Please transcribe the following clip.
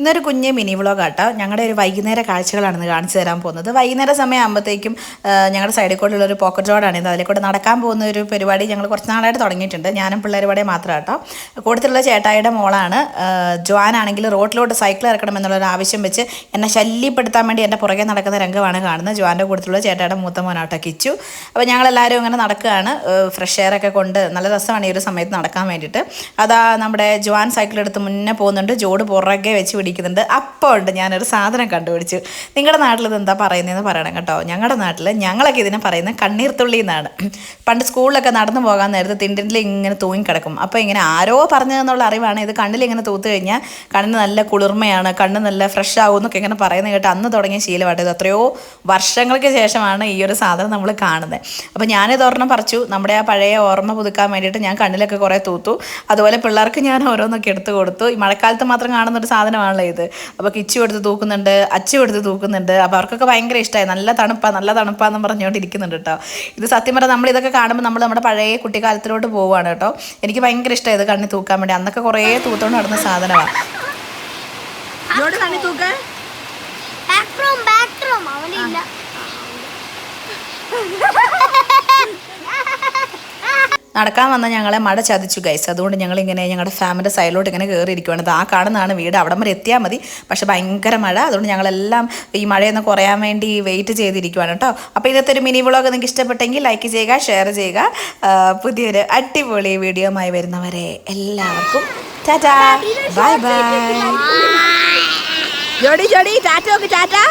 ഇന്നൊരു കുഞ്ഞ് mini vlog ആട്ടോ. ഞങ്ങളുടെ ഒരു വൈകുന്നേര കാഴ്ചകളാണെന്ന് കാണിച്ചു തരാൻ പോകുന്നത്. വൈകുന്നേര സമയമാകുമ്പോഴത്തേക്കും ഞങ്ങളുടെ സൈഡിൽ കൂടെയുള്ള ഒരു പോക്കറ്റ് റോഡാണ് അതിൽ കൂടെ നടക്കാൻ പോകുന്ന ഒരു പരിപാടി ഞങ്ങൾ കുറച്ച് നാളായിട്ട് തുടങ്ങിയിട്ടുണ്ട്. ഞാനും പിള്ളേർ ഇവിടെ മാത്രം കേട്ടോ കൂട്ടത്തിലുള്ള ചേട്ടായിയുടെ മോളാണ്. ആണെങ്കിൽ റോഡിലോട്ട് സൈക്കിൾ ഇറക്കണം എന്നുള്ളൊരു ആവശ്യം വെച്ച് എന്നെ ശല്യപ്പെടുത്താൻ വേണ്ടി എന്റെ പുറകെ നടക്കുന്ന രംഗമാണ് കാണുന്നത്. ജോന്റെ കൂട്ടത്തിലുള്ള ചേട്ടായുടെ മൂത്ത മോനാട്ടോ കിച്ചു. അപ്പോൾ ഞങ്ങളെല്ലാവരും അങ്ങനെ നടക്കുകയാണ്. ഫ്രഷ് എയർ ഒക്കെ കൊണ്ട് നല്ല രസമാണ് ഈ ഒരു സമയത്ത് നടക്കാൻ വേണ്ടിയിട്ട്. അതാ നമ്മുടെ ജോൻ സൈക്കിൾ എടുത്ത് മുന്നേ പോകുന്നുണ്ട്. ജോഡ് പുറകെ വെച്ച് പിടിക്കുന്നുണ്ട് അപ്പോൾ ഉണ്ട് ഞാനൊരു സാധനം കണ്ടുപിടിച്ചു. നിങ്ങളുടെ നാട്ടിൽ ഇത് എന്താ പറയുന്നതെന്ന് പറയണം കേട്ടോ. ഞങ്ങളുടെ നാട്ടിൽ ഞങ്ങളൊക്കെ ഇതിനെ പറയുന്നത് കണ്ണീർത്തുള്ളി എന്നാണ്. പണ്ട് സ്കൂളിലൊക്കെ നടന്നു പോകാൻ നേരത്ത് തിണ്ടിൽ ഇങ്ങനെ തൂങ്ങിക്കിടക്കും. അപ്പോൾ ഇങ്ങനെ ആരോ പറഞ്ഞതെന്നുള്ള അറിവാണ്. ഇത് കണ്ണിൽ ഇങ്ങനെ തൂത്ത് കഴിഞ്ഞാൽ കണ്ണിന് നല്ല കുളിർമയാണ് കണ്ണ് നല്ല ഫ്രഷ് ആകും എന്നൊക്കെ ഇങ്ങനെ പറയുന്നത് കേട്ട് അന്ന് തുടങ്ങിയ ശീലമായിട്ട് ഇത് എത്രയോ വർഷങ്ങൾക്ക് ശേഷമാണ് ഈ ഒരു സാധനം നമ്മൾ കാണുന്നത്. അപ്പോൾ ഞാനിത് ഓർമ്മ പറിച്ചു. നമ്മുടെ ആ പഴയ ഓർമ്മ പുതുക്കാൻ വേണ്ടിയിട്ട് ഞാൻ കണ്ണിലൊക്കെ കുറേ തൂത്തു. അതുപോലെ പിള്ളേർക്ക് ഞാൻ ഓരോന്നൊക്കെ എടുത്തു കൊടുത്തു. ഈ മഴക്കാലത്ത് മാത്രം കാണുന്ന ഒരു സാധനമാണല്ലോ ഇത്. അപ്പോൾ കിച്ചു എടുത്ത് തൂക്കുന്നുണ്ട് അച്ചു എടുത്ത് തൂക്കുന്നുണ്ട്. അപ്പോൾ അവർക്കൊക്കെ ഭയങ്കര ഇഷ്ടമായി നല്ല തണുപ്പാ നല്ല തണുപ്പാന്ന് പറഞ്ഞുകൊണ്ടിരിക്കുന്നുണ്ട് കേട്ടോ. ഇത് സത്യം പറഞ്ഞാൽ നമ്മൾ ഇതൊക്കെ കാണുമ്പോൾ നമ്മൾ നമ്മുടെ പഴയ കുട്ടിക്കാലത്തിലോട്ട് പോവുകയാണ് കേട്ടോ. എനിക്ക് ഭയങ്കര ഇഷ്ടമായി ഇത് കണ്ണി തൂക്കാൻ വേണ്ടി. അന്നൊക്കെ കുറേ തൂത്തോണ്ട് നടന്ന സാധനമാണ് കണ്ണി തൂക്ക്. ബാത്റൂം ബാത്റൂം അവനില്ല. നടക്കാൻ വന്ന ഞങ്ങളെ മഴ ചതിച്ചു ഗൈസ് അതുകൊണ്ട് ഞങ്ങൾ ഇങ്ങനെ ഞങ്ങളുടെ ഫാമിലിയുടെ സൈഡിലോട്ട് ഇങ്ങനെ കയറിയിരിക്കുകയാണ് ആ കാണുന്നതാണ് വീട്. അവിടം വരെ എത്തിയാൽ മതി. പക്ഷെ ഭയങ്കര മഴ. അതുകൊണ്ട് ഞങ്ങളെല്ലാം ഈ മഴയൊന്ന് കുറയാൻ വേണ്ടി വെയിറ്റ് ചെയ്തിരിക്കുകയാണ് കേട്ടോ. അപ്പോൾ ഇന്നത്തെ ഒരു മിനി വ്ളോഗ് നിങ്ങൾക്ക് ഇഷ്ടപ്പെട്ടെങ്കിൽ ലൈക്ക് ചെയ്യുക ഷെയർ ചെയ്യുക. പുതിയൊരു അടിപൊളി വീഡിയോമായി വരുന്നവരെ എല്ലാവർക്കും ടാറ്റാ. ബൈ ബൈ ജോഡി ജോഡി ടാറ്റ ടാറ്റാ.